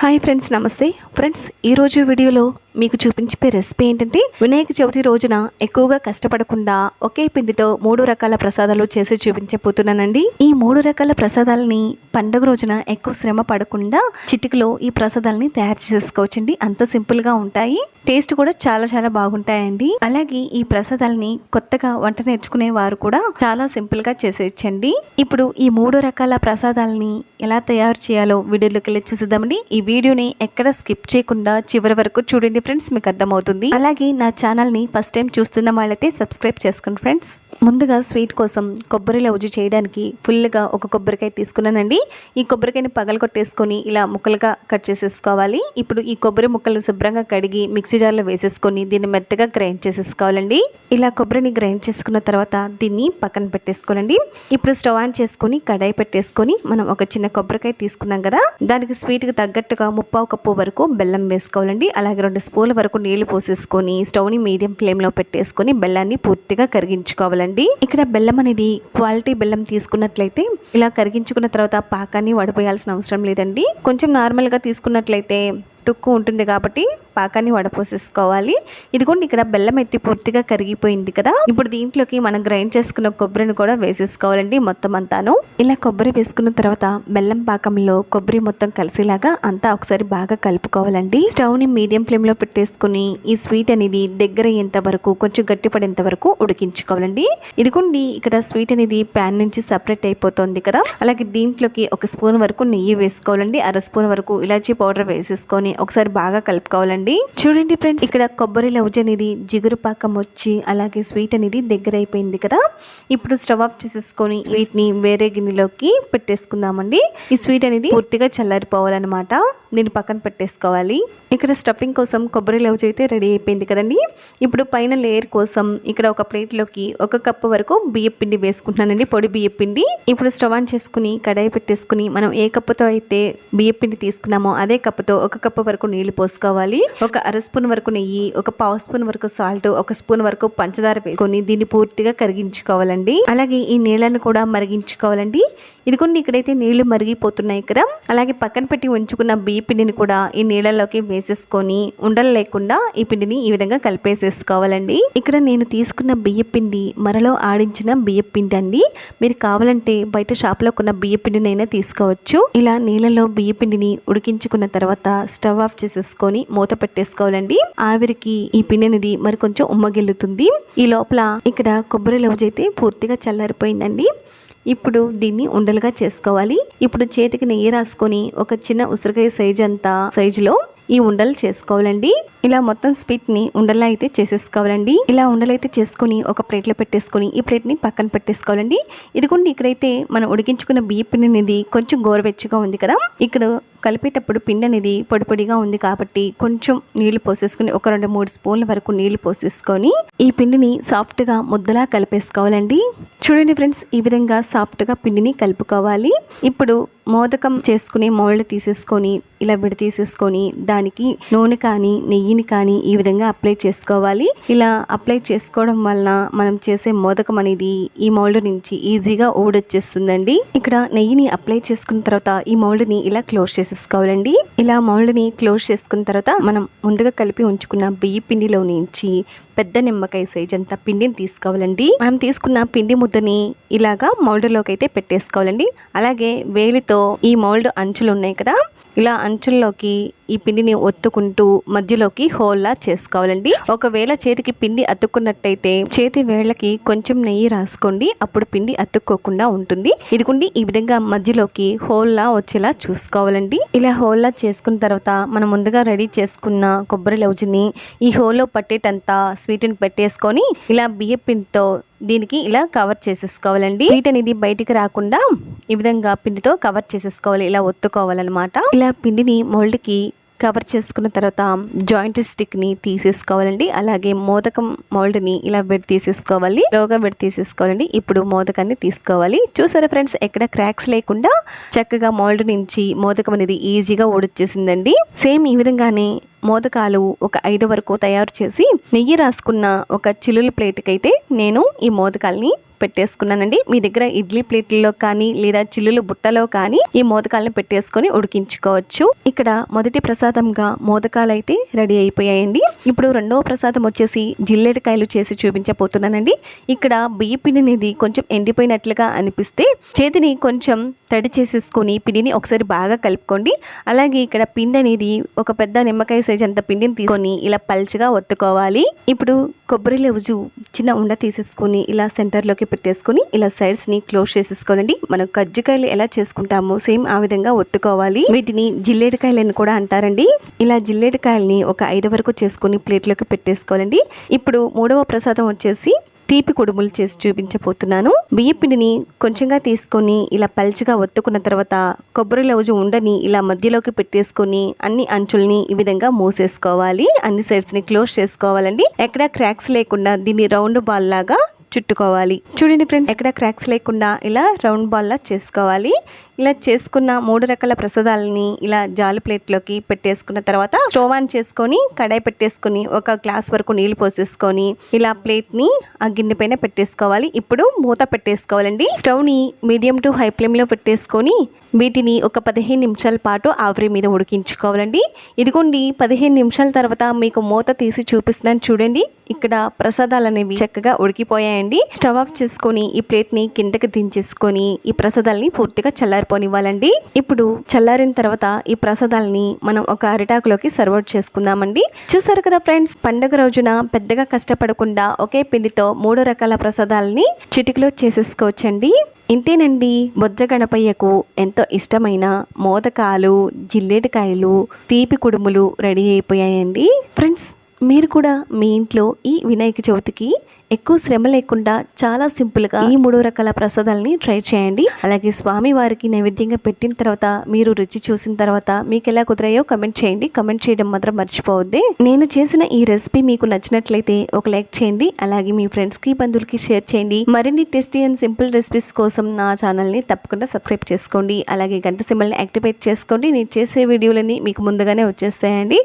Hi friends నమస్తే. Friends ఈరోజు వీడియోలో మీకు చూపించే రెసిపీ ఏంటంటే వినాయక చవితి రోజున ఎక్కువగా కష్టపడకుండా ఒకే పిండితో మూడు రకాల ప్రసాదాలు చేసి చూపించబోతున్నానండి. ఈ మూడు రకాల ప్రసాదాలని పండుగ రోజున ఎక్కువ శ్రమ పడకుండా చిటికలో ఈ ప్రసాదాలని తయారు చేసుకోవచ్చండి. అంత సింపుల్గా ఉంటాయి. టేస్ట్ కూడా చాలా చాలా బాగుంటాయండి. అలాగే ఈ ప్రసాదాలని కొత్తగా వంట నేర్చుకునే వారు కూడా చాలా సింపుల్గా చేసేయచ్చండి. ఇప్పుడు ఈ మూడు రకాల ప్రసాదాలని ఎలా తయారు చేయాలో వీడియోలోకి వెళ్ళి చూసిద్దామండి. ఈ వీడియోని ఎక్కడ స్కిప్ చేయకుండా చివరి వరకు చూడండి ఫ్రెండ్స్ మీకు అర్థమవుతుంది. అలాగే నా ఛానల్ని ఫస్ట్ టైం చూస్తున్న వాళ్ళైతే సబ్స్క్రైబ్ చేసుకోండి ఫ్రెండ్స్. ముందుగా స్వీట్ కోసం కొబ్బరి లవుజు చేయడానికి ఫుల్గా ఒక కొబ్బరికాయ తీసుకున్నానండి. ఈ కొబ్బరికాయని పగలు కొట్టేసుకొని ఇలా ముక్కలుగా కట్ చేసేసుకోవాలి. ఇప్పుడు ఈ కొబ్బరి ముక్కలు శుభ్రంగా కడిగి మిక్సీ జార్లో వేసేసుకొని దీన్ని మెత్తగా గ్రైండ్ చేసేసుకోవాలండి. ఇలా కొబ్బరిని గ్రైండ్ చేసుకున్న తర్వాత దీన్ని పక్కన పెట్టేసుకోవాలండి. ఇప్పుడు స్టవ్ ఆన్ చేసుకొని కడాయి పెట్టేసుకొని మనం ఒక చిన్న కొబ్బరికాయ తీసుకున్నాం కదా దానికి స్వీట్కి తగ్గట్టుగా ముప్పావు కప్పు వరకు బెల్లం వేసుకోవాలండి. అలాగే రెండు స్పూన్ల వరకు నీళ్ళు పోసేసుకొని స్టవ్ని మీడియం ఫ్లేమ్లో పెట్టేసుకొని బెల్లాన్ని పూర్తిగా కరిగించుకోవాలి కరిగించుకోవాలండి ఇక్కడ బెల్లం అనేది క్వాలిటీ బెల్లం తీసుకున్నట్లయితే ఇలా కరిగించుకున్న తర్వాత పాకాన్ని వడపోయాల్సిన అవసరం లేదండి. కొంచెం నార్మల్గా తీసుకున్నట్లయితే తుక్కు ఉంటుంది కాబట్టి పాకాన్ని వడపోసేసుకోవాలి. ఇదిగోండి ఇక్కడ బెల్లం ఎత్తి పూర్తిగా కరిగిపోయింది కదా. ఇప్పుడు దీంట్లోకి మనం గ్రైండ్ చేసుకున్న కొబ్బరిని కూడా వేసేసుకోవాలండి మొత్తం అంతాను. ఇలా కొబ్బరి వేసుకున్న తర్వాత బెల్లం పాకంలో కొబ్బరి మొత్తం కలిసేలాగా అంతా ఒకసారి బాగా కలుపుకోవాలండి. స్టవ్ని మీడియం ఫ్లేమ్లో పెట్టేసుకుని ఈ స్వీట్ అనేది దగ్గర అయ్యేంత వరకు కొంచెం గట్టిపడేంత వరకు ఉడికించుకోవాలండి. ఇదిగోండి ఇక్కడ స్వీట్ అనేది ప్యాన్ నుంచి సపరేట్ అయిపోతుంది కదా. అలాగే దీంట్లోకి ఒక స్పూన్ వరకు నెయ్యి వేసుకోవాలండి. అర స్పూన్ వరకు ఇలాచీ పౌడర్ వేసేసుకొని ఒకసారి బాగా కలుపుకోవాలండి. చూడండి ఫ్రెండ్స్. ఇక్కడ కొబ్బరి లవుజ్ అనేది జిగురు పాకం వచ్చి అలాగే స్వీట్ అనేది దగ్గర అయిపోయింది కదా. ఇప్పుడు స్టవ్ ఆఫ్ చేసేసుకొని స్వీట్ని వేరే గిన్నెలోకి పెట్టేసుకుందామండి. ఈ స్వీట్ అనేది పూర్తిగా చల్లారిపోవాలన్నమాట. దీన్ని పక్కన పెట్టేసుకోవాలి. ఇక్కడ స్టఫింగ్ కోసం కొబ్బరి లవుజ్ అయితే రెడీ అయిపోయింది కదండి. ఇప్పుడు పైన లేయర్ కోసం ఇక్కడ ఒక ప్లేట్లోకి ఒక కప్పు వరకు బియ్య పిండి వేసుకుంటున్నానండి పొడి బియ్య పిండి. ఇప్పుడు స్టవ్ ఆన్ చేసుకుని కడాయి పెట్టేసుకుని మనం ఏ కప్పుతో అయితే బియ్య పిండి తీసుకున్నామో అదే కప్పుతో ఒక కప్పు వరకు నీళ్ళు పోసుకోవాలి. ఒక అర స్పూన్ వరకు నెయ్యి ఒక పావు స్పూన్ వరకు సాల్ట్ ఒక స్పూన్ వరకు పంచదార వేసుకొని దీన్ని పూర్తిగా కరిగించుకోవాలండి. అలాగే ఈ నీళ్ళను కూడా మరిగించుకోవాలండి. ఇదిగోండి ఇక్కడైతే నీళ్ళు మరిగిపోతున్నాయి ఇక్కడ. అలాగే పక్కన పెట్టి ఉంచుకున్న బియ్య పిండిని కూడా ఈ నీళ్ళలోకి వేసేసుకొని ఉండలు లేకుండా ఈ పిండిని ఈ విధంగా కలిపేసేసుకోవాలండి. ఇక్కడ నేను తీసుకున్న బియ్య పిండి మరలో ఆడించిన బియ్య పిండి అండి. మీరు కావాలంటే బయట షాప్లో కొన్న బియ్య పిండినైనా తీసుకోవచ్చు. ఇలా నీళ్ళలో బియ్య పిండిని ఉడికించుకున్న తర్వాత స్టవ్ స్టవ్ ఆఫ్ చేసేసుకొని మూత పెట్టేసుకోవాలండి. ఆవిరికి ఈ పిండి అనేది మరి కొంచెం ఉమ్మగిల్లుతుంది. ఈ లోపల ఇక్కడ కొబ్బరి లవ్జ్ అయితే పూర్తిగా చల్లారిపోయిందండి. ఇప్పుడు దీన్ని ఉండలుగా చేసుకోవాలి. ఇప్పుడు చేతికి నెయ్యి రాసుకొని ఒక చిన్న ఉసిరికాయ సైజ్ అంతా సైజులో ఈ ఉండలు చేసుకోవాలండి. ఇలా మొత్తం స్వీట్ని ఉండలా అయితే చేసేసుకోవాలండి. ఇలా ఉండలైతే చేసుకొని ఒక ప్లేట్లో పెట్టేసుకొని ఈ ప్లేట్ని పక్కన పెట్టేసుకోవాలండి. ఇదిగోండి ఇక్కడైతే మనం ఉడికించుకున్న బియ్య పిండి అనేది కొంచెం గోరువెచ్చగా ఉంది కదా. ఇక్కడ కలిపేటప్పుడు పిండి అనేది పొడి పొడిగా ఉంది కాబట్టి కొంచెం నీళ్ళు పోసేసుకుని ఒక రెండు మూడు స్పూన్ల వరకు నీళ్ళు పోసేసుకొని ఈ పిండిని సాఫ్ట్గా ముద్దలా కలిపేసుకోవాలండి. చూడండి ఫ్రెండ్స్ ఈ విధంగా సాఫ్ట్గా పిండిని కలుపుకోవాలి. ఇప్పుడు మోదకం చేసుకునే మౌల్డ్ తీసేసుకొని ఇలా విడతీసేసుకొని దానికి నూనె కానీ నెయ్యిని కానీ ఈ విధంగా అప్లై చేసుకోవాలి. ఇలా అప్లై చేసుకోవడం వలన మనం చేసే మోదకం అనేది ఈ మౌల్డ్ నుంచి ఈజీగా ఓడొచ్చేస్తుందండి ఇక్కడ నెయ్యిని అప్లై చేసుకున్న తర్వాత ఈ మౌల్డ్ని ఇలా క్లోజ్ చేసేసుకోవాలండి ఇలా మౌల్డ్ని క్లోజ్ చేసుకున్న తర్వాత మనం ముందుగా కలిపి ఉంచుకున్న బియ్య పిండిలో నుంచి పెద్ద నిమ్మకాయ సైజ్ అంత పిండిని తీసుకోవాలండి. మనం తీసుకున్న పిండి ముద్దని ఇలాగా మౌల్డ్లోకి అయితే పెట్టేసుకోవాలండి. అలాగే వేలితో ఈ మౌల్డ్ అంచులు ఉన్నాయి కదా ఇలా అంచుల్లోకి ఈ పిండిని ఒత్తుకుంటూ మధ్యలోకి హోల్లా చేసుకోవాలండి. ఒకవేళ చేతికి పిండి అతుక్కున్నట్టయితే చేతి వేళ్ళకి కొంచెం నెయ్యి రాసుకోండి. అప్పుడు పిండి అతుక్కోకుండా ఉంటుంది. ఇదిగుండి ఈ విధంగా మధ్యలోకి హోల్లా వచ్చేలా చూసుకోవాలండి. ఇలా హోల్లా చేసుకున్న తర్వాత మనం ముందుగా రెడీ చేసుకున్న కొబ్బరి లౌజుని ఈ హోల్లో పట్టేటంత స్వీట్ని పెట్టేసుకొని ఇలా బియ్య పిండితో దీనికి ఇలా కవర్ చేసేసుకోవాలండి. స్వీట్ అనేది బయటికి రాకుండా ఈ విధంగా పిండితో కవర్ చేసేసుకోవాలి. ఇలా ఒత్తుకోవాలన్నమాట. ఇలా పిండిని మోల్డ్కి కవర్ చేసుకున్న తర్వాత జాయింట్ స్టిక్ని తీసేసుకోవాలండి. అలాగే మోదకం మౌల్డ్ని ఇలా విడి తీసేసుకోవాలి. లోగా విడి తీసేసుకోవాలండి. ఇప్పుడు మోదకాన్ని తీసుకోవాలి. చూసారా ఫ్రెండ్స్ ఎక్కడ క్రాక్స్ లేకుండా చక్కగా మౌల్డ్ నుంచి మోదకం అనేది ఈజీగా ఊడొచ్చేసిందండి. సేమ్ ఈ విధంగానే మోదకాలు ఒక ఐదు వరకు తయారు చేసి నెయ్యి రాసుకున్న ఒక చిల్లుల ప్లేట్కి అయితే నేను ఈ మోదకాల్ని పెట్టేసుకున్నానండి. మీ దగ్గర ఇడ్లీ ప్లేట్లలో కానీ లేదా చిల్లులు బుట్టలో కానీ ఈ మోదకాలను పెట్టేసుకొని ఉడికించుకోవచ్చు. ఇక్కడ మొదటి ప్రసాదంగా మోదకాలు అయితే రెడీ అయిపోయాయండి. ఇప్పుడు రెండవ ప్రసాదం వచ్చేసి జిల్లేడికాయలు చేసి చూపించబోతున్నానండి. ఇక్కడ బియ్య పిండి అనేది కొంచెం ఎండిపోయినట్లుగా అనిపిస్తే చేతిని కొంచెం తడి చేసేసుకొని పిండిని ఒకసారి బాగా కలుపుకోండి. అలాగే ఇక్కడ పిండి అనేది ఒక పెద్ద నిమ్మకాయ సైజ్ అంత పిండిని తీసుకొని ఇలా పల్చగా ఒత్తుకోవాలి. ఇప్పుడు కొబ్బరి లెవుజు చిన్న ఉండ తీసేసుకొని ఇలా సెంటర్లోకి పెట్టేసుకొని ఇలా సైడ్స్ని క్లోజ్ చేసేసుకోనండి. మనం కజ్జికాయలు ఎలా చేసుకుంటామో సేమ్ ఆ విధంగా ఒత్తుకోవాలి. వీటిని జిల్లేడికాయలని కూడా అంటారండి. ఇలా జిల్లేడికాయలని ఒక ఐదు వరకు చేసుకొని ప్లేట్లోకి పెట్టేసుకోవాలండి. ఇప్పుడు మూడవ ప్రసాదం వచ్చేసి తీపి కొడుములు చేసి చూపించబోతున్నాను. బియ్య పిండిని కొంచెంగా తీసుకొని ఇలా పల్చగా ఒత్తుకున్న తర్వాత కొబ్బరి లవజు ఉండని ఇలా మధ్యలోకి పెట్టేసుకొని అన్ని అంచుల్ని ఈ విధంగా మూసేసుకోవాలి. అన్ని సైడ్స్ని క్లోజ్ చేసుకోవాలండి. ఎక్కడ క్రాక్స్ లేకుండా దీన్ని రౌండ్ బాల్ లాగా చుట్టుకోవాలి. చూడండి ఫ్రెండ్స్ ఎక్కడ క్రాక్స్ లేకుండా ఇలా రౌండ్ బాల్ లా చేసుకోవాలి. ఇలా చేసుకున్న మూడు రకాల ప్రసాదాలని ఇలా జాలి ప్లేట్లోకి పెట్టేసుకున్న తర్వాత స్టవ్ ఆన్ చేసుకొని కడాయి పెట్టేసుకొని ఒక గ్లాస్ వరకు నీళ్ళు పోసేసుకొని ఇలా ప్లేట్ని ఆ గిన్నె పైన పెట్టేసుకోవాలి. ఇప్పుడు మూత పెట్టేసుకోవాలండి. స్టవ్ని మీడియం టు హై ఫ్లేమ్లో పెట్టేసుకొని వీటిని ఒక పదిహేను నిమిషాల పాటు ఆవిరి మీద ఉడికించుకోవాలండి. ఇదిగోండి పదిహేను నిమిషాల తర్వాత మీకు మూత తీసి చూపిస్తున్నాను చూడండి. ఇక్కడ ప్రసాదాలు అనేవి చక్కగా ఉడికిపోయాయండి. స్టవ్ ఆఫ్ చేసుకొని ఈ ప్లేట్ని కిందకి దించేసుకొని ఈ ప్రసాదాలని పూర్తిగా చల్లారిపోనివ్వాలండి ఇప్పుడు చల్లారిన తర్వాత ఈ ప్రసాదాలని మనం ఒక అరిటాకులోకి సర్వ్ చేసుకుందామండి. చూసారు కదా ఫ్రెండ్స్ పండగ రోజున పెద్దగా కష్టపడకుండా ఒకే పిండితో మూడు రకాల ప్రసాదాలని చిటికలో చేసేసుకోవచ్చండి. ఇంతేనండి బొజ్జ గణపయ్యకు ఎంతో ఇష్టమైన మోదకాలు జిల్లేటికాయలు తీపి కుడుములు రెడీ అయిపోయాయండి. ఫ్రెండ్స్ మీరు కూడా మీ ఇంట్లో ఈ వినాయక చవితికి ఎక్కువ శ్రమ లేకుండా చాలా సింపుల్గా ఈ మూడు రకాల ప్రసాదాలని ట్రై చేయండి. అలాగే స్వామి వారికి నైవేద్యంగా పెట్టిన తర్వాత మీరు రుచి చూసిన తర్వాత మీకు ఎలా కుదిరాయో కమెంట్ చేయండి. కమెంట్ చేయడం మాత్రం మర్చిపోవద్దే. నేను చేసిన ఈ రెసిపీ మీకు నచ్చినట్లయితే ఒక లైక్ చేయండి. అలాగే మీ ఫ్రెండ్స్కి బంధువులకి షేర్ చేయండి. మరిన్ని టేస్టీ అండ్ సింపుల్ రెసిపీస్ కోసం నా ఛానల్ని తప్పకుండా సబ్స్క్రైబ్ చేసుకోండి. అలాగే గంట సింబల్ని యాక్టివేట్ చేసుకోండి. నేను చేసే వీడియోలని మీకు ముందుగానే వచ్చేస్తాయండి.